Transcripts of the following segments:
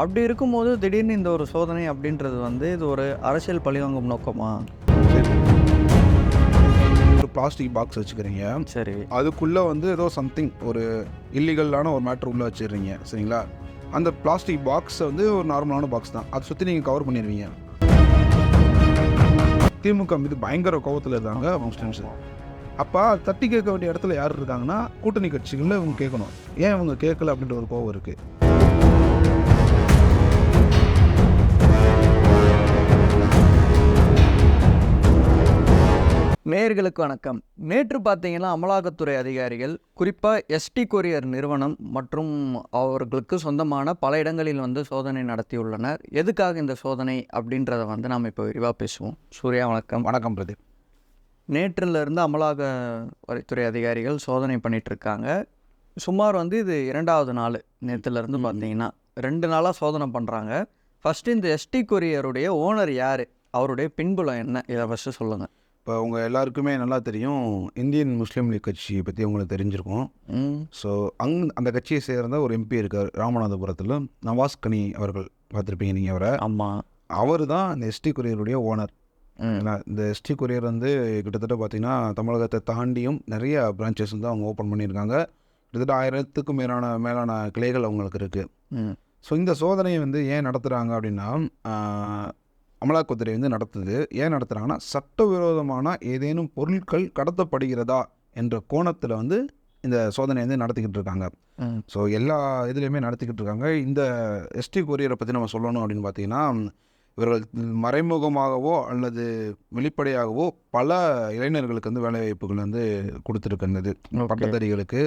அப்படி இருக்கும்போது திடீர்னு இந்த ஒரு சோதனை அப்படின்றது வந்து இது ஒரு அரசியல் பழிவாங்கும் நோக்கமா? ஒரு பிளாஸ்டிக் பாக்ஸ் வச்சுக்கிறீங்க. சரி. அதுக்குள்ளே வந்து ஏதோ சம்திங் ஒரு இல்லீகலான ஒரு மேட்ரு உள்ளே வச்சிடுறீங்க. சரிங்களா? அந்த பிளாஸ்டிக் பாக்ஸை வந்து ஒரு நார்மலான பாக்ஸ் தான். அதை சுற்றி நீங்கள் கவர் பண்ணிடுவீங்க. திமுக மீது பயங்கர கோவத்தில் இருக்காங்க முஸ்லிம்ஸ். அப்போ தட்டி கேட்க வேண்டிய இடத்துல யார் இருக்காங்கன்னா கூட்டணி கட்சிகளில் இவங்க கேட்கணும். ஏன் இவங்க கேட்கல அப்படின்ற ஒரு கோவம் இருக்குது நேயர்களுக்கு வணக்கம். நேற்று பார்த்தீங்கன்னா அமலாக்கத்துறை அதிகாரிகள் குறிப்பாக எஸ்டி கொரியர் நிறுவனம் மற்றும் அவர்களுக்கு சொந்தமான பல இடங்களில் வந்து சோதனை நடத்தியுள்ளனர். எதுக்காக இந்த சோதனை அப்படின்றத வந்து நாம் இப்போ விரிவாக பேசுவோம். சூர்யா வணக்கம். வணக்கம் பிரதீப். நேற்றிலிருந்து அமலாக்க வரித்துறை அதிகாரிகள் சோதனை பண்ணிட்டு இருக்காங்க. சுமார் வந்து இது இரண்டாவது நாள் நேற்றுலேருந்து. பார்த்தீங்கன்னா ரெண்டு நாளாக சோதனை பண்ணுறாங்க ஃபஸ்ட்டு இந்த எஸ்டி கொரியருடைய ஓனர் யார்? அவருடைய பின்புலம் என்ன? இதை ஃபஸ்ட்டு சொல்லுங்கள் இப்போ உங்கள் எல்லாருக்குமே நல்லா தெரியும் இந்தியன் முஸ்லீம் லீக் கட்சியை பற்றி உங்களுக்கு தெரிஞ்சிருக்கும். ஸோ அங் அந்த கட்சியை சேர்ந்த ஒரு எம்பி இருக்கார் ராமநாதபுரத்தில் நவாஸ் கனி அவர்கள் பார்த்துருப்பீங்க நீங்கள் அவரை. ஆமாம் அவர் தான் இந்த எஸ்டி கொரியருடைய ஓனர். இந்த எஸ்டி கொரியர் வந்து கிட்டத்தட்ட பார்த்தீங்கன்னா தமிழகத்தை தாண்டியும் நிறைய பிரான்ச்சஸ் வந்து அவங்க ஓப்பன் பண்ணியிருக்காங்க. கிட்டத்தட்ட ஆயிரத்துக்கும் மேலான மேலான கிளைகள் அவங்களுக்கு இருக்குது ஸோ இந்த சோதனையை வந்து ஏன் நடத்துகிறாங்க அப்படின்னா அமலாக்கத்துறை வந்து நடத்துது. ஏன் நடத்துகிறாங்கன்னா சட்டவிரோதமான ஏதேனும் பொருட்கள் கடத்தப்படுகிறதா என்ற கோணத்தில் வந்து இந்த சோதனை வந்து நடத்திக்கிட்டு இருக்காங்க. ஸோ எல்லா இதுலேயுமே நடத்திக்கிட்டு இருக்காங்க. இந்த எஸ்டி கொரியரை பற்றி நம்ம சொல்லணும் அப்படின்னு பார்த்தீங்கன்னா இவர்கள் மறைமுகமாகவோ அல்லது வெளிப்படையாகவோ பல இளைஞர்களுக்கு வந்து வேலை வாய்ப்புகள் வந்து கொடுத்துருக்கின்றது. பட்டதாரிகளுக்கு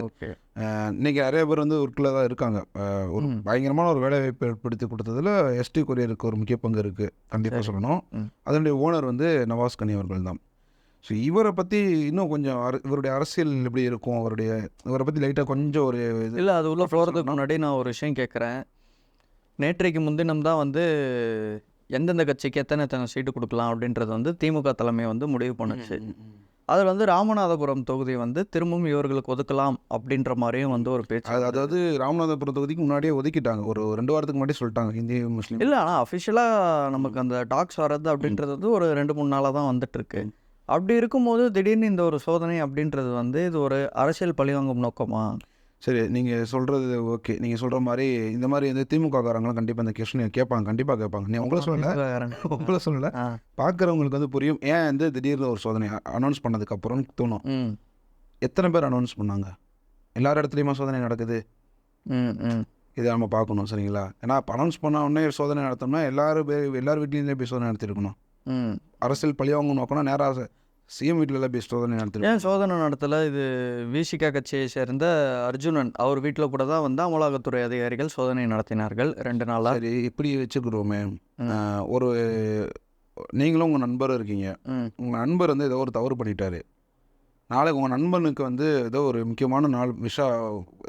இன்னைக்கு நிறைய பேர் வந்து ஒர்க்கில் தான் இருக்காங்க ஒரு. பயங்கரமான ஒரு வேலை வாய்ப்பு ஏற்படுத்தி கொடுத்ததுல எஸ்டி கொரியருக்கு ஒரு முக்கிய பங்கு இருக்குது கண்டிப்பாக. சொல்லணும். அதனுடைய ஓனர் வந்து நவாஸ் கனி அவர்கள் தான் ஸோ இவரை பற்றி இன்னும் கொஞ்சம் இவருடைய அரசியல் எப்படி இருக்கும் அவருடைய இவரை பற்றி லைட்டாக கொஞ்சம் ஒரு இது இல்லை அது உள்ள தான். முன்னாடி நான் ஒரு விஷயம் கேட்குறேன் நேற்றைக்கு முன்தினம் தான் வந்து எந்தெந்த கட்சிக்கு எத்தனை எத்தனை சீட்டு கொடுக்கலாம் அப்படின்றது வந்து திமுக தலைமை வந்து முடிவு பண்ணுச்சு. அதில் வந்து ராமநாதபுரம் தொகுதி வந்து திரும்பவும் இவர்களுக்கு ஒதுக்கலாம் அப்படின்ற மாதிரியும் வந்து ஒரு பேச்சு அது அதாவது ராமநாதபுரம் தொகுதிக்கு முன்னாடியே ஒதுக்கிட்டாங்க. ஒரு ரெண்டு வாரத்துக்கு முன்னாடி சொல்லிட்டாங்க இந்திய முஸ்லீம். இல்லை ஆனால் அஃபிஷியலாக நமக்கு அந்த டாக்ஸ் வர்றது அப்படின்றது வந்து ஒரு ரெண்டு மூணு நாளாக தான் வந்துட்டு இருக்கு. அப்படி இருக்கும்போது திடீர்னு இந்த ஒரு சோதனை அப்படின்றது வந்து இது ஒரு அரசியல் பழிவாங்கும் நோக்கமா? சரி நீங்கள் சொல்கிறது ஓகே. நீங்கள் சொல்கிற மாதிரி இந்த மாதிரி வந்து திமுக காரங்களும் கண்டிப்பாக இந்த கொஸ்டினை கேட்பாங்க. கண்டிப்பாக கேட்பாங்க. நீ உங்களை சொல்லலை. உங்களை சொல்லலை. பார்க்குறவங்களுக்கு வந்து புரியும். ஏன் வந்து திடீர்னு ஒரு சோதனை அனௌன்ஸ் பண்ணதுக்கப்புறம் தோணும். ம். எத்தனை பேர் அனௌன்ஸ் பண்ணாங்க? எல்லார் இடத்துலையுமா சோதனை நடக்குது? ம் ம். இதை நம்ம பார்க்கணும் சரிங்களா? ஏன்னா அனௌன்ஸ் பண்ண உடனே சோதனை நடத்தோம்னா எல்லாரும் பேர் எல்லார் வீட்லேயுமே போய் சோதனை நடத்திருக்கணும். ம். அரசியல் பழிவாங்க நோக்கணும் நேராக சிஎம் வீட்டிலலாம் போய் சோதனை நடத்திருக்கணும் ஏன் சோதனை நடத்தல? இது விசிகா கட்சியை சேர்ந்த அர்ஜுனன் அவர் வீட்டில் கூட தான் வந்து அமலாக்கத்துறை அதிகாரிகள் சோதனை நடத்தினார்கள் ரெண்டு நாளாக சரி இப்படி வச்சுக்கிறோமே. ஒரு நீங்களும் உங்கள் நண்பரும் இருக்கீங்க. உங்கள் நண்பர் வந்து ஏதோ ஒரு தவறு பண்ணிட்டாரு. நாளைக்கு உங்கள் நண்பனுக்கு வந்து ஏதோ ஒரு முக்கியமான நாள் விஷா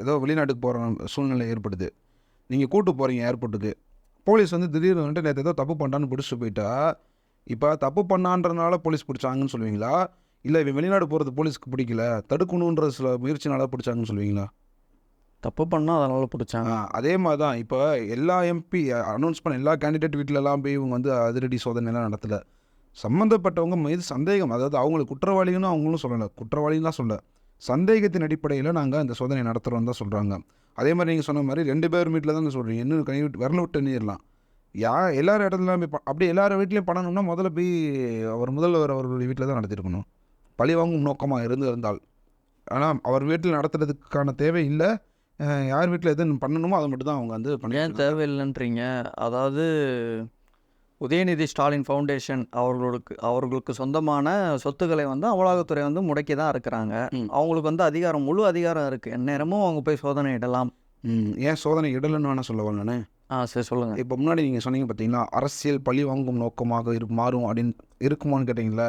ஏதோ வெளிநாட்டுக்கு போகிற சூழ்நிலை ஏற்படுது. நீங்கள் கூட்டு போகிறீங்க ஏர்போர்ட்டுக்கு. போலீஸ் வந்து திடீர்னு வந்துட்டு நேற்று ஏதோ தப்பு பண்ணான்னு பிடிச்சிட்டு போயிட்டா இப்போ தப்பு பண்ணான்றனால போலீஸ் பிடிச்சாங்கன்னு சொல்லுவீங்களா? இல்லை இவன் வெளிநாடு போகிறது போலீஸ்க்கு பிடிக்கல தடுக்கணுன்ற சில முயற்சினால பிடிச்சாங்கன்னு சொல்லுவீங்களா? தப்பு பண்ணால் அதனால பிடிச்சாங்க. அதே மாதிரி தான் இப்போ எல்லா எம்பி அனௌன்ஸ் பண்ண எல்லா கேண்டிடேட் வீட்டிலலாம் போய் இவங்க வந்து அதிரடி சோதனைலாம் நடத்தலை. சம்மந்தப்பட்டவங்க மீது சந்தேகம் அதாவது அவங்களுக்கு குற்றவாளிகள்னு அவங்களும் சொல்லலை. குற்றவாளிலாம் சொல்ல சந்தேகத்தின் அடிப்படையில் நாங்கள் இந்த சோதனை நடத்துகிறோம் தான் சொல்கிறாங்க அதே மாதிரி நீங்கள் சொன்ன மாதிரி ரெண்டு பேர் வீட்டில் தான் சொல்கிறீங்க இன்னும் கை விட்டு விரல விட்டு எண்ணிடலாம். யா எல்லார் இடத்துலையும் போய் அப்படி எல்லார் வீட்லேயும் பண்ணணும்னா முதல்ல போய் அவர் முதல்வர் அவர்களுடைய வீட்டில் தான் நடத்திருக்கணும் பழி வாங்கும் நோக்கமாக இருந்து இருந்தால். ஆனால் அவர் வீட்டில் நடத்துறதுக்கான தேவை இல்லை. யார் வீட்டில் எது பண்ணணுமோ அதை மட்டும் தான் அவங்க வந்து ஏன் பண்ணி தேவையில்லைன்றீங்க? அதாவது உதயநிதி ஸ்டாலின் ஃபவுண்டேஷன் அவர்களுக்கு அவர்களுக்கு சொந்தமான சொத்துக்களை வந்து அமலாக்கத்துறை வந்து முடக்கி தான் இருக்கிறாங்க. அவங்களுக்கு வந்து அதிகாரம் முழு அதிகாரம் இருக்குது எந்நேரமும் அவங்க போய் சோதனை இடலாம். ஏன் சோதனை இடலைன்னு வேணால் சொல்ல நானே ஆ சரி சொல்லுங்கள் இப்போ முன்னாடி நீங்கள் சொன்னீங்க பார்த்தீங்கன்னா அரசியல் பழி வாங்கும் நோக்கமாக இரு மாறும் அப்படின்னு இருக்குமான்னு கேட்டிங்களா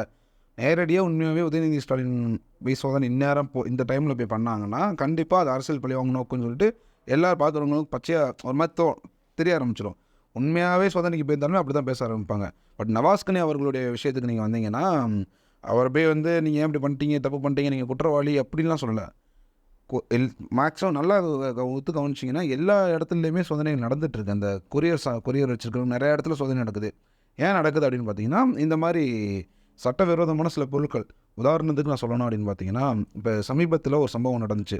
நேரடியாக உண்மையாகவே உதயநிதி ஸ்டாலின் போய் இந்நேரம் போ இந்த டைமில் போய் பண்ணாங்கன்னா கண்டிப்பாக அது அரசியல் பழி வாங்கும் நோக்கம்னு சொல்லிட்டு எல்லோரும் பார்க்குறவங்களுக்கும் பச்சையாக ஒரு மாதிரி தோ தெரிய ஆரம்பிச்சிடும் உண்மையாகவே சோதனைக்கு போயிருந்தாலுமே அப்படி தான் பேச ஆரம்பிப்பாங்க. பட் நவாஸ்கனி அவர்களுடைய விஷயத்துக்கு நீங்கள் வந்தீங்கன்னா அவர் போய் வந்து நீங்கள் ஏன் இப்படி பண்ணிட்டீங்க தப்பு பண்ணிட்டீங்க நீங்கள் குற்றவாளி அப்படின்லாம் சொல்லலை. எல் மேக்ஸிமம் நல்லா ஒத்து கவனிச்சிங்கன்னா எல்லா இடத்துலையுமே சோதனைகள் நடந்துட்டு இருக்கு அந்த கொரியர் சா கொரியர் வச்சிருக்கிறவங்க நிறைய இடத்துல சோதனை நடக்குது. ஏன் நடக்குது அப்படின்னு பார்த்தீங்கன்னா இந்த மாதிரி சட்டவிரோதமான சில பொருட்கள் உதாரணத்துக்கு நான் சொல்லணும் அப்படின்னு பார்த்தீங்கன்னா இப்போ சமீபத்தில் ஒரு சம்பவம் நடந்துச்சு.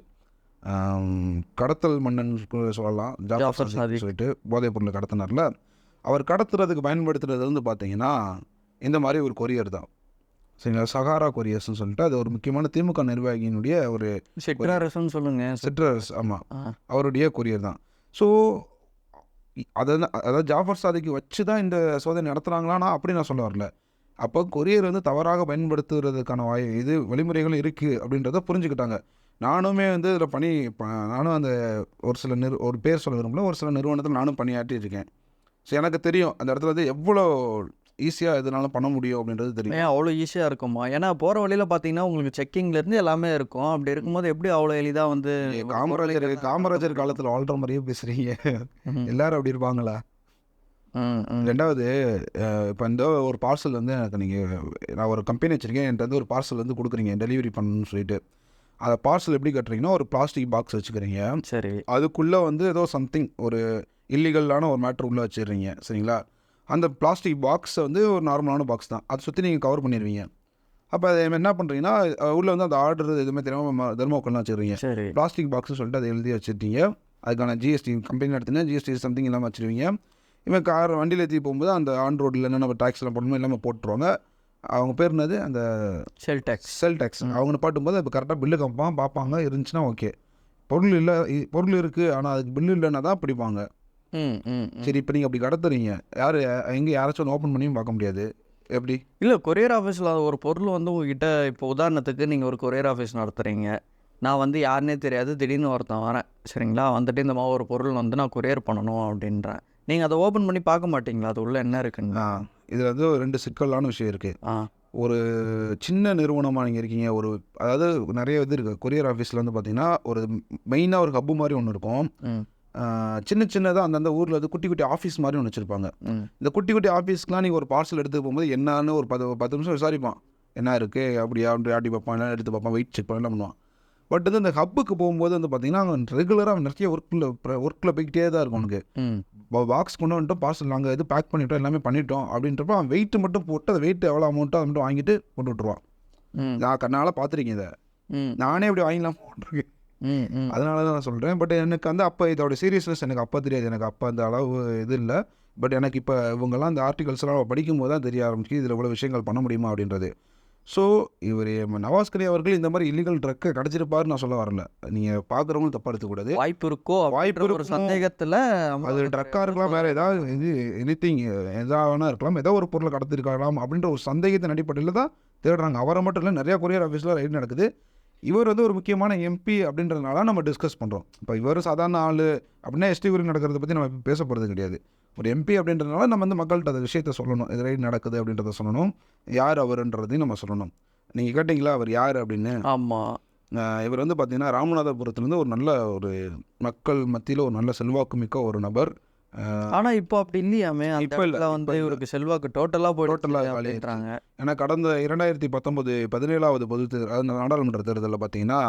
கடத்தல் மன்னன் சொல்லலாம். ஜாஃபர். சொல்லிட்டு போதைப் பொருளை கடத்தினார்ல. அவர் கடத்துறதுக்கு பயன்படுத்துறது வந்து பார்த்தீங்கன்னா இந்த மாதிரி ஒரு கொரியர் தான். சரிங்களா? சகாரா கொரியர்ஸ்னு சொல்லிட்டு அது ஒரு முக்கியமான திமுக நிர்வாகியினுடைய ஒரு செக்டாரஸ்ன்னு சொல்லுங்க. சிட்ரஸ் ஆமாம். அவருடைய கொரியர் தான். ஸோ அதை அதாவது ஜாஃபர் சாதிக்கு வச்சு தான் இந்த சோதனை நடத்துகிறாங்களான்னா அப்படி நான் சொல்ல வரல. அப்போ கொரியர் வந்து தவறாக பயன்படுத்துறதுக்கான வாய் இது வழிமுறைகளும் இருக்குது அப்படின்றத புரிஞ்சுக்கிட்டாங்க. நானுமே வந்து இதில் பணி நானும் அந்த ஒரு சில நிறு ஒரு பேர் சொல்ல விரும்பல ஒரு சில நிறுவனத்தில் நானும் பணியாற்றி இருக்கேன் ஸோ எனக்கு தெரியும் அந்த இடத்துல வந்து எவ்வளோ ஈஸியாக எதுனாலும் பண்ண முடியும் அப்படின்றது தெரியும். ஏன் அவ்வளோ ஈஸியாக இருக்குமா ஏன்னா போகிற வழியில் பார்த்தீங்கன்னா உங்களுக்கு செக்கிங்லேருந்து எல்லாமே இருக்கும். அப்படி இருக்கும்போது எப்படி அவ்வளோ எளிதாக வந்து காமராஜர் காமராஜர் காலத்தில் வாழ்ற மாதிரியே பேசுகிறீங்க எல்லாரும் அப்படி இருப்பாங்களா. ரெண்டாவது இப்போ இந்த ஒரு பார்சல் வந்து எனக்கு நீங்கள் நான் ஒரு கம்பெனி வச்சுருக்கேன். என்கிட்ட வந்து ஒரு பார்சல் வந்து கொடுக்குறீங்க. டெலிவரி பண்ணணும்னு சொல்லிட்டு. அதை பார்சல் எப்படி கட்டுறீங்கன்னா ஒரு பிளாஸ்டிக் பாக்ஸ் வச்சுக்கிறீங்க. சரி. அதுக்குள்ளே வந்து ஏதோ சம்திங் ஒரு இல்லீகலான ஒரு மேட்ரு உள்ளே வச்சிடுறீங்க. சரிங்களா? அந்த பிளாஸ்டிக் பாக்ஸை வந்து ஒரு நார்மலான பாக்ஸ் தான். அதை சுற்றி நீங்கள் கவர் பண்ணிடுவீங்க அப்போ அதை என்ன பண்ணுறீங்கன்னா உள்ளே வந்து அந்த ஆர்டர் எதுவுமே தெரியாமல் தர்மோக்கல்லாம் வச்சுருவீங்க. சரி. பிளாஸ்டிக் பாக்ஸ்னு சொல்லிட்டு அதை எழுதி வச்சுருக்கீங்க. அதுக்கான ஜிஎஸ்டி கம்பெனி நடத்தினா ஜிஎஸ்டி சம்திங் இல்லாமல் வச்சுருவீங்க. இவன் கார் வண்டியில் ஏற்றி போகும்போது அந்த ஆன் ரோட்டில் என்னென்ன டேக்ஸ்லாம் போடணுமோ எல்லாமே போட்டுருவாங்க. அவங்க பேர் என்னது? அந்த செல் டேக்ஸ் செல் டேக்ஸ் அவங்க பாட்டும்போது இப்போ கரெக்டாக பில்லு கம்பான் பார்ப்பாங்க இருந்துச்சுன்னா ஓகே பொருள் இல்லை பொருள் இருக்குது ஆனால் அதுக்கு பில்லு இல்லைன்னா தான் பிடிப்பாங்க. சரி இப்போ நீங்கள் அப்படி கடத்துறீங்க. யார் எங்கே யாராச்சும் ஓப்பன் பண்ணியும் பார்க்க முடியாது. எப்படி? இல்லை கொரியர் ஆஃபீஸில் ஒரு பொருள் வந்து உங்ககிட்ட இப்போ உதாரணத்துக்கு நீங்கள் ஒரு கொரியர் ஆஃபீஸ் நடத்துகிறீங்க நான் வந்து யாருனே தெரியாது. திடீர்னு ஒருத்தன் வரேன். சரிங்களா? வந்துட்டு இந்த மாதிரி ஒரு பொருள் வந்து நான் கொரியர் பண்ணணும் அப்படின்றேன். நீங்கள் அதை ஓப்பன் பண்ணி பார்க்க மாட்டீங்களா? அது உள்ள என்ன இருக்குன்னு? ஆ இதில் வந்து ஒரு ரெண்டு சிக்கலான விஷயம் இருக்குது ஆ. ஒரு சின்ன நிறுவனமாக நீங்கள் இருக்கீங்க. ஒரு அதாவது நிறைய இது இருக்குது கொரியர் ஆஃபீஸில் வந்து பார்த்தீங்கன்னா ஒரு மெயினாக ஒரு ஹப்பு மாதிரி ஒன்று இருக்கும். சின்ன சின்னதாக அந்தந்த ஊரில் வந்து குட்டி குட்டி ஆஃபீஸ் மாதிரி ஒன்று வச்சுருப்பாங்க. இந்த குட்டி குட்டி ஆஃபீஸ்க்குலாம் நீங்கள் ஒரு பார்சல் எடுத்து போகும்போது என்னன்னு ஒரு பத்து பத்து நிமிஷம் விசாரிப்பான். என்ன இருக்குது அப்படியா? அப்படி ஆட்டி பார்ப்பான். எல்லாம் எடுத்து பார்ப்பான். வெயிட் செக் பண்ண பண்ணுவான். பட் வந்து இந்த ஹப்புக்கு போகும்போது வந்து பார்த்தீங்கன்னா அவன் ரெகுலராக நிறைய ஒர்க்கில் ஒர்க்கில் போய்கிட்டே தான் இருக்கும் உனக்கு பாக்ஸ் கொண்டு வந்துட்டோம் பார்சல் நாங்கள் இது பேக் பண்ணிட்டோம் எல்லாமே பண்ணிட்டோம். அப்படின்றப்ப அவன் வெயிட் மட்டும் போட்டு அந்த வெயிட் எவ்வளோ அமௌண்ட்டோ அதை மட்டும் வாங்கிட்டு போட்டு விட்ருவான் ம். நான் கண்ணால் பார்த்துருக்கேன் இதை. நானே இப்படி வாங்கிலாம் போட்டிருக்கேன். அதனால தான் நான் சொல்கிறேன் பட் எனக்கு வந்து அப்போ இதோட சீரியஸ்னஸ் எனக்கு அப்போ தெரியாது. எனக்கு அப்போ அந்த அளவு இது இல்லை. பட் எனக்கு இப்போ இவங்கெல்லாம் இந்த ஆர்டிகல்ஸ்லாம் படிக்கும் போது தான் தெரிய ஆரம்பிச்சு இதில் இவ்வளோ விஷயங்கள் பண்ண முடியுமா அப்படின்றது. ஸோ இவர் நவாஸ்கரி அவர்கள் இந்த மாதிரி இல்லீகல் ட்ரக்கை கிடச்சிருப்பாருன்னு நான் சொல்ல வரல. நீங்கள் பார்க்குறவங்களும் தப்பாக எடுத்துக்கூடாது. வாய்ப்பு இருக்கோ வாய்ப்பு ஒரு? சந்தேகத்தில் அது ட்ரக்காக இருக்கலாம் வேறு ஏதாவது இது எனிதிங் எதாக வேணா இருக்கலாம். ஏதோ ஒரு பொருளை கடத்திருக்கலாம் அப்படின்ற ஒரு சந்தேகத்தின் அடிப்படையில் தான் தேடுறாங்க. அவரை மட்டும் இல்லை நிறையா கொரியர் ஆஃபீஸில் ரைட் நடக்குது. இவர் வந்து ஒரு முக்கியமான எம்பி அப்படின்றதுனால நம்ம டிஸ்கஸ் பண்ணுறோம் இப்போ இவர் சாதாரண ஆள் அப்படின்னா எஸ்டி உரிமை நடக்கிறத பற்றி நம்ம இப்ப பேச போகிறது கிடையாது. ஒரு எம்பி அப்படின்றதுனால நம்ம வந்து மக்கள்கிட்ட அந்த விஷயத்த சொல்லணும். இது ரைட் நடக்குது அப்படின்றத சொல்லணும். யார் அவருன்றதையும் நம்ம சொல்லணும். நீங்கள் கேட்டிங்களா? அவர் யார் அப்படின்னு? ஆமாம் இவர் வந்து பார்த்தீங்கன்னா ராமநாதபுரத்துலேருந்து ஒரு நல்ல ஒரு மக்கள் மத்தியில் ஒரு நல்ல செல்வாக்கு மிக்க ஒரு நபர். ஆனா இப்போ அப்படி இல்லையாமே? அந்த இப்ப இல்ல, வந்து. இவருக்கு செல்வாக்கு டோட்டலா போயிட்டு Total ஆ காலி அப்படின்றாங்க ஏன்னா கடந்த இரண்டாயிரத்தி பத்தொன்பது பதினேழாவது பொது தேர்தல் அதாவது நாடாளுமன்ற தேர்தலில் பார்த்தீங்கன்னா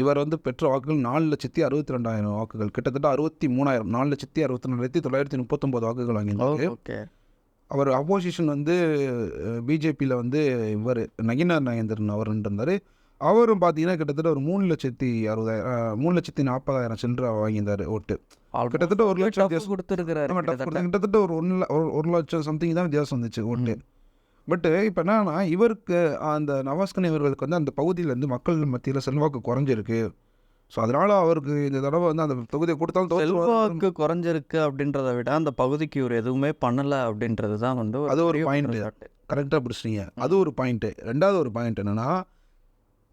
இவர் வந்து பெற்ற வாக்குகள் நாலு லட்சத்தி அறுபத்தி ரெண்டாயிரம் வாக்குகள். கிட்டத்தட்ட அறுபத்தி மூணாயிரம் நாலு லட்சத்தி அறுபத்தி ரெண்டாயிரத்தி தொள்ளாயிரத்தி முப்பத்தொம்போது வாக்குகள் வாங்கியிருந்தாரு. ஓகே அவர் அப்போசிஷன் வந்து பிஜேபியில் வந்து இவர் நகினார் நகேந்திரன் அவர் இருந்தார் அவரும் பார்த்தீங்கன்னா கிட்டத்தட்ட ஒரு மூணு லட்சத்தி அறுபதாயிரம் மூணு லட்சத்தி நாற்பதாயிரம் சில்லற வாங்கியிருந்தார் ஓட்டு கிட்டத்தட்ட ஒரு லட்சம் வித்தியாசம். கொடுத்துருக்கிறாரு ஆமா, tough கொடுத்து கிட்டத்தட்ட ஒரு ஒன்று ஒரு லட்சம் சம்திங் தான் வித்தியாசம் வந்துச்சு ஓட்டு பட்டு இப்போ என்னன்னா இவருக்கு அந்த நவாஸ்கனி அவர்களுக்கு வந்து அந்த பகுதியில் வந்து மக்கள் மத்தியில் செல்வாக்கு குறைஞ்சிருக்கு ஸோ அதனால அவருக்கு இந்த தடவை வந்து அந்த தொகுதியை கொடுத்தாலும். செல்வாக்கு குறைஞ்சிருக்கு அப்படின்றத விட அந்த பகுதிக்கு இவர் எதுவுமே பண்ணல அப்படின்றது தான் வந்து அது ஒரு. குற்றச்சாட்டு. கரெக்டாக பிடிச்சிட்டீங்க அது ஒரு பாயிண்ட்டு ரெண்டாவது ஒரு பாயிண்ட் என்னென்னா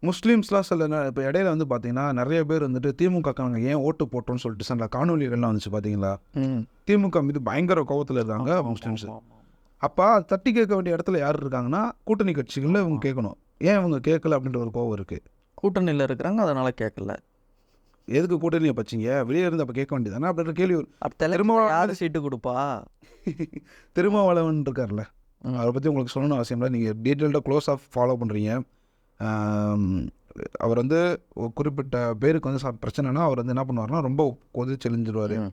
முஸ்லீம்ஸ்லாம் சில இப்போ இடையில வந்து பார்த்தீங்கன்னா நிறைய பேர் வந்துட்டு திமுக நாங்கள் ஏன் ஓட்டு போட்டோம்னு சொல்லிட்டு சில காணொலிகள்லாம் வந்துச்சு பார்த்தீங்களா ம். திமுக மீது பயங்கர கோவத்தில் இருக்காங்க முஸ்லீம்ஸ். அப்போ அது தட்டி கேட்க வேண்டிய இடத்துல யார் இருக்காங்கன்னா கூட்டணி கட்சிகளில் இவங்க கேட்கணும். ஏன் இவங்க கேட்கல அப்படின்ற ஒரு கோவம் இருக்குது கூட்டணியில் இருக்கிறாங்க அதனால கேட்கல. எதுக்கு கூட்டணியை பச்சிங்க வெளியே இருந்து அப்போ கேட்க வேண்டியதானே அப்படின்ற கேள்வி திரும்ப யாரு சீட்டு கொடுப்பா? திருமாவளவன் இருக்கார்ல. அவரை பற்றி உங்களுக்கு சொல்லணும் அவசியம் இல்லை. நீங்கள் டீட்டெயில்டாக க்ளோஸ் ஆஃப் ஃபாலோ பண்ணுறீங்க அவர் வந்து குறிப்பிட்ட பேருக்கு வந்து பிரச்சனைனா அவர் வந்து என்ன பண்ணுவார்னா ரொம்ப கொதிச்சு எழுஞ்சிருவார். ம்.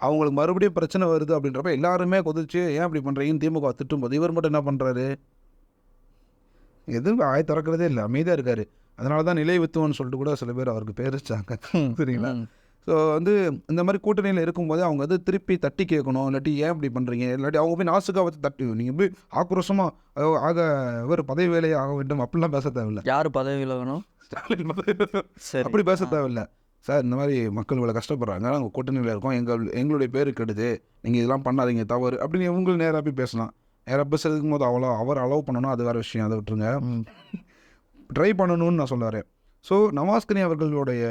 அவங்களுக்கு மறுபடியும் பிரச்சனை வருது அப்படின்றப்ப எல்லாருமே கொதிச்சு ஏன் அப்படி பண்ணுறீங்கன்னு திமுக திட்டும் போது இவர் மட்டும் என்ன பண்ணுறாரு எதுவும் ஆய திறக்கிறதே இல்லை அமைதியாக இருக்காரு. அதனால தான் நிலை வித்துவன்னு சொல்லிட்டு கூட சில பேர் அவருக்கு பேர் வச்சாங்க. சரிங்களா. ஸோ வந்து இந்த மாதிரி கூட்டணியில் இருக்கும்போது அவங்க வந்து திருப்பி தட்டி கேட்கணும். இல்லாட்டி ஏன் இப்படி பண்ணுறீங்க இல்லாட்டி அவங்க போய் நாசுக்காக வச்சு தட்டி நீங்கள் போய் ஆக்ரோஷமாக ஆக இவர் பதவி வேலையை ஆக வேண்டும். அப்படிலாம் பேச தேவையில்ல. யார் பதவியில் வேணும் ஸ்டாலின் பதவி சரி. அப்படி பேச தேவையில்ல. சார் இந்த மாதிரி மக்கள் இவ்வளோ கஷ்டப்படுறாங்க. நாங்கள் கூட்டணியில் இருக்கோம். எங்கள் எங்களுடைய பேரு கெடுது. நீங்கள் இதெல்லாம் பண்ணாதீங்க. தவறு. அப்படின்னு இவங்களும் நேராக போய் பேசலாம். நேராக பேசுறதுக்கு போது அவ்வளோ அவர் அலோவ் பண்ணணும். அது வேறு விஷயம். அதை விட்டுருங்க. ட்ரை பண்ணணும்னு நான் சொல்ல வரேன். ஸோ நவாஸ்கனி அவர்களுடைய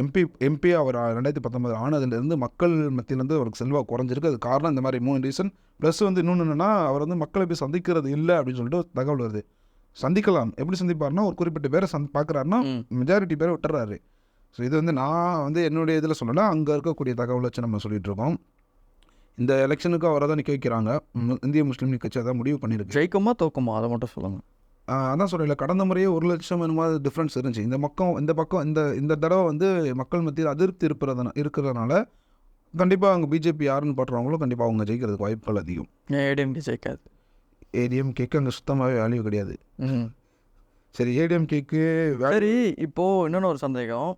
எம்பி எம்பி அவர் ரெண்டாயிரத்தி பத்தொன்பது ஆனதுலேருந்து மக்கள் மத்தியிலேருந்து அவருக்கு செல்வா குறைஞ்சிருக்கு. அது காரணம் இந்த மாதிரி மூணு ரீசன் ப்ளஸ் வந்து இன்னொன்று என்னென்னா அவர் வந்து மக்களை போய் சந்திக்கிறது இல்லை அப்படின்னு சொல்லிட்டு ஒரு தகவல் வருது. சந்திக்கலாம். எப்படி சந்திப்பாருன்னா ஒரு குறிப்பிட்ட பேரை சந்த் பார்க்குறாருன்னா. மெஜாரிட்டி பேரை விட்டுறாரு. ஸோ இது வந்து நான் வந்து என்னுடைய இதில் சொல்லலை அங்கே இருக்கக்கூடிய தகவல் வச்சு நம்ம சொல்லிட்டு இருக்கோம். இந்த எலெக்ஷனுக்கு அவரை தான் நிற்க வைக்கிறாங்க. இந்திய முஸ்லீம் கட்சி அதான் முடிவு பண்ணியிருக்கு ஜெயிக்குமா தோக்குமா? அதை மட்டும் சொல்லுங்கள் அதான் சொல்கிறேன் கடந்த முறையே ஒரு லட்சம் என்னமோ டிஃப்ரென்ஸ் இருந்துச்சு. இந்த பக்கம் இந்த பக்கம் இந்த இந்த தடவை வந்து மக்கள் மத்தியில் அதிருப்தி இருப்பதன இருக்கிறதுனால கண்டிப்பாக அவங்க பிஜேபி யாருன்னு பாட்டுறவங்களும் கண்டிப்பாக அவங்க ஜெயிக்கிறதுக்கு வாய்ப்புகள் அதிகம். ஏடிஎம்கே ஜெயிக்காது. ஏடிஎம் கேக்கு அங்கே சுத்தமாகவே வேல்யூ கிடையாது. ம் சரி ஏடிஎம் கேக்கு சரி இப்போ இன்னொன்று ஒரு சந்தேகம்.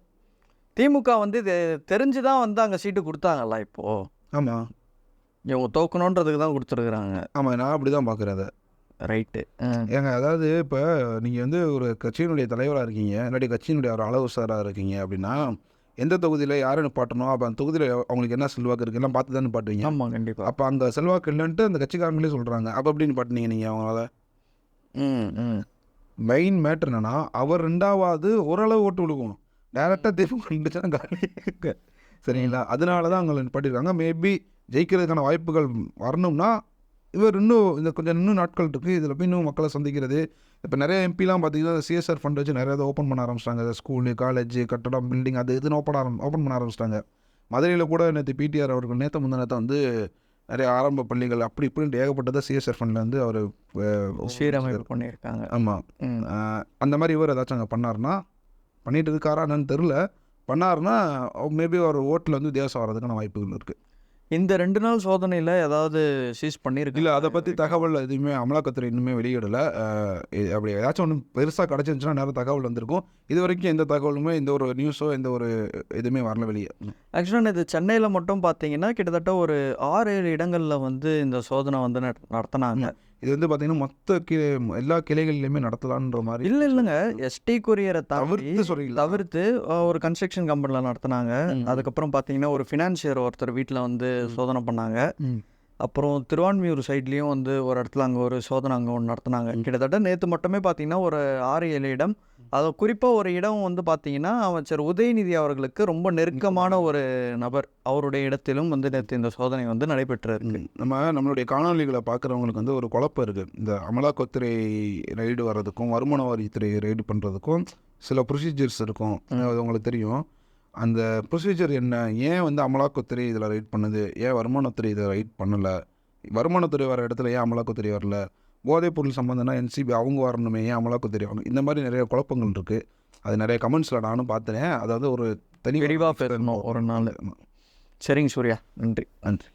திமுக வந்து தெரிஞ்சு தான் வந்து அங்கே சீட்டு கொடுத்தாங்கல்ல இப்போ? ஆமாம் இவங்க தோக்கணுன்றதுக்கு தான் கொடுத்துருக்குறாங்க. ஆமாம் நான் அப்படி தான் பார்க்குறேன் அதை. ரைட்டு. ஏங்க அதாவது இப்போ நீங்கள் வந்து ஒரு கட்சியினுடைய தலைவராக இருக்கீங்க இல்லாட்டி கட்சியினுடைய ஒரு அளவுசாராக இருக்கீங்க அப்படின்னா எந்த தொகுதியில் யாரை நிப்பாட்டணும்? அப்போ அந்த தொகுதியில் அவங்களுக்கு என்ன செல்வாக்கு இருக்குது எல்லாம் பார்த்து தான் நிப்பாட்டுவீங்க. ஆமாம் கண்டிப்பாக அப்போ அங்கே செல்வாக்கு இல்லைன்ட்டு அந்த கட்சிக்காரங்களே சொல்கிறாங்க அப்போ எப்படி நிப்பாட்டினீங்க நீங்கள் அவங்களால ம் ம். மெயின் மேட்ரு என்னன்னா அவர் ரெண்டாவது ஓரளவு ஓட்டு விழுகும் டேரெக்டாக இருந்துச்சுன்னா காலி. சரிங்களா? அதனால தான் அவங்களை நிப்பாட்டிருக்காங்க. மேபி ஜெயிக்கிறதுக்கான வாய்ப்புகள் வரணும்னா இவர் இன்னும் இந்த கொஞ்சம் இன்னும் நாட்கள் இருக்குது இதில் போய் இன்னும் மக்களை சந்திக்கிறது. இப்போ நிறைய எம்பிலாம் பார்த்தீங்கன்னா சிஎஸ்ஆர் ஃபண்ட் வச்சு நிறைய இதை ஓப்பன் பண்ண ஆரம்பிச்சிட்டாங்க. ஸ்கூலு காலேஜ் கட்டடம் பில்டிங் அது இதுன்னு ஓப்பன் ஆரம் ஓப்பன் பண்ண ஆரம்பிச்சிட்டாங்க. மதுரையில் கூட நேற்று பிடிஆர் அவர்கள் நேற்று முந்தினத்தை வந்து நிறைய ஆரம்ப பள்ளிகள் அப்படி இப்படின்ட்டு ஏகப்பட்டதை சிஎஸ்ஆர் ஃபண்டில் வந்து அவர் சீரமைப்பு பண்ணியிருக்காங்க. ஆமாம் அந்த மாதிரி இவர் ஏதாச்சும் அங்கே பண்ணாருன்னா பண்ணிட்டு இருக்காரா என்னன்னு தெரில பண்ணாருன்னா மேபி அவர் ஓட்டில் வந்து வித்தியாசம் வர்றதுக்கான வாய்ப்புகள் இருக்குது இந்த ரெண்டு நாள் சோதனையில் ஏதாவது சீஸ் பண்ணியிருக்கு இல்லை அதை பற்றி தகவல் எதுவுமே அமலாக்கத்துறை இன்னுமே வெளியிடலை. அப்படி ஏதாச்சும் ஒன்று பெருசாக கிடச்சிருந்துச்சுன்னா நேரம் தகவல் வந்திருக்கும். இது வரைக்கும் எந்த தகவலுமே எந்த ஒரு நியூஸோ எந்த ஒரு இதுவுமே வரல வெளியே. ஆக்சுவலாக இது சென்னையில் மட்டும் பார்த்தீங்கன்னா கிட்டத்தட்ட ஒரு ஆறு ஏழு இடங்களில் வந்து இந்த சோதனை வந்து நட- நடத்துனாங்க. இது வந்து பார்த்தீங்கன்னா மொத்த கி எல்லா கிளைகள்லையுமே நடத்தலான்ற மாதிரி இல்லை இல்லைங்க. எஸ்டி கொரியரை தவிர்த்து சொல்றீங்களா? தவிர்த்து ஒரு கன்ஸ்ட்ரக்ஷன் கம்பெனியில் நடத்துனாங்க. அதுக்கப்புறம் பார்த்தீங்கன்னா ஒரு ஃபினான்சியர் ஒருத்தர் வீட்டில் வந்து சோதனை பண்ணாங்க. அப்புறம் திருவான்மியூர் சைட்லேயும் வந்து ஒரு இடத்துல அங்கே ஒரு சோதனை அங்கே ஒன்று நடத்துனாங்க. கிட்டத்தட்ட நேற்று மட்டுமே பார்த்தீங்கன்னா ஒரு ஆறு ஏழு இடம். அது குறிப்பாக ஒரு இடம் வந்து பார்த்தீங்கன்னா அமைச்சர் உதயநிதி அவர்களுக்கு ரொம்ப நெருக்கமான ஒரு நபர். அவருடைய இடத்திலும் வந்து நேற்று இந்த சோதனை வந்து நடைபெற்றிருக்கு. நம்ம நம்மளுடைய காணொளிகளை பார்க்குறவங்களுக்கு வந்து ஒரு குழப்பம் இருக்குது இந்த அமலாக்கத்துறை ரைடு வர்றதுக்கும் வருமான வரித்துறை ரைடு பண்ணுறதுக்கும் சில ப்ரொசீஜர்ஸ் இருக்கும். அது உங்களுக்கு தெரியும். அந்த ப்ரொசீஜர் என்ன? ஏன் வந்து அமலாக்கத்துறை இதில் ரைட் பண்ணுது? ஏன் வருமானத்துறை இதை ரைட் பண்ணலை? வருமானத்துறை வர இடத்துல ஏன் அமலாக்கத்துறை வரல? போதைப் பொருள் சம்மந்தம்னா என்சிபி அவங்க வரணுமே ஏன் அமலாக்கத்துறை வரணும் இந்த மாதிரி நிறைய குழப்பங்கள் இருக்குது அது நிறைய கமெண்ட்ஸில் நானும் பார்த்தேன் அதாவது ஒரு தனி விரிவாக பேசணும் ஒரு நாள். சரிங்க சூர்யா. நன்றி. நன்றி.